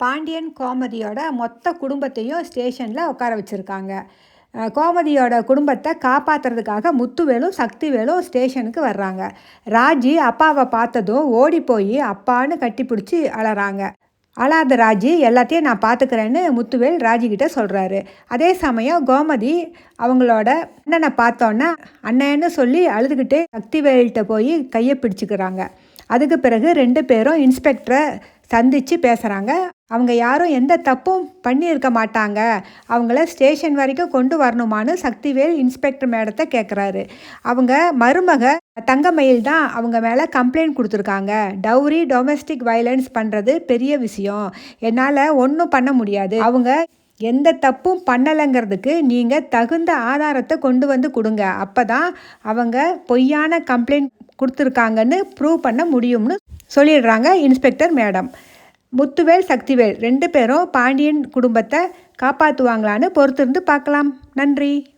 பாண்டியன் கோமதியோட மொத்த குடும்பத்தையும் ஸ்டேஷனில் உட்கார வச்சுருக்காங்க. கோமதியோட குடும்பத்தை காப்பாற்றுறதுக்காக முத்துவேலும் சக்திவேலும் ஸ்டேஷனுக்கு வர்றாங்க. ராஜி அப்பாவை பார்த்ததும் ஓடி போய் அப்பான்னு கட்டிப்பிடிச்சி அழறாங்க அழாத ராஜி எல்லாத்தையும் நான் பார்த்துக்கிறேன்னு முத்துவேல் ராஜிக்கிட்ட சொல்கிறாரு அதே சமயம் கோமதி அவங்களோட அண்ணனை பார்த்தோன்னே அண்ணன்னு சொல்லி அழுதுகிட்டே சக்திவேல்கிட்ட போய் கையை பிடிச்சிக்கிறாங்க. அதுக்கு பிறகு ரெண்டு பேரும் இன்ஸ்பெக்டரை சந்தித்து பேசுகிறாங்க அவங்க யாரும் எந்த தப்பும் பண்ணியிருக்க மாட்டாங்க. அவங்கள ஸ்டேஷன் வரைக்கும் கொண்டு வரணுமான்னு சக்திவேல் இன்ஸ்பெக்டர் மேடத்தை கேட்குறாரு அவங்க மருமக தங்கமயில் தான் அவங்க மேலே கம்ப்ளைண்ட் கொடுத்துருக்காங்க. டவுரி டொமஸ்டிக் வயலன்ஸ் பண்ணுறது பெரிய விஷயம். என்னால் ஒன்றும் பண்ண முடியாது. அவங்க எந்த தப்பும் பண்ணலைங்கிறதுக்கு நீங்கள் தகுந்த ஆதாரத்தை கொண்டு வந்து கொடுங்க. அப்போ தான் அவங்க பொய்யான கம்ப்ளைண்ட் கொடுத்துருக்காங்கன்னு ப்ரூவ் பண்ண முடியும்னு சொல்லிடுறாங்க இன்ஸ்பெக்டர் மேடம். முத்துவேல் சக்திவேல் ரெண்டு பேரும் பாண்டியன் குடும்பத்தை காப்பாற்றுவாங்களான்னு பொறுத்திருந்து பார்க்கலாம். நன்றி.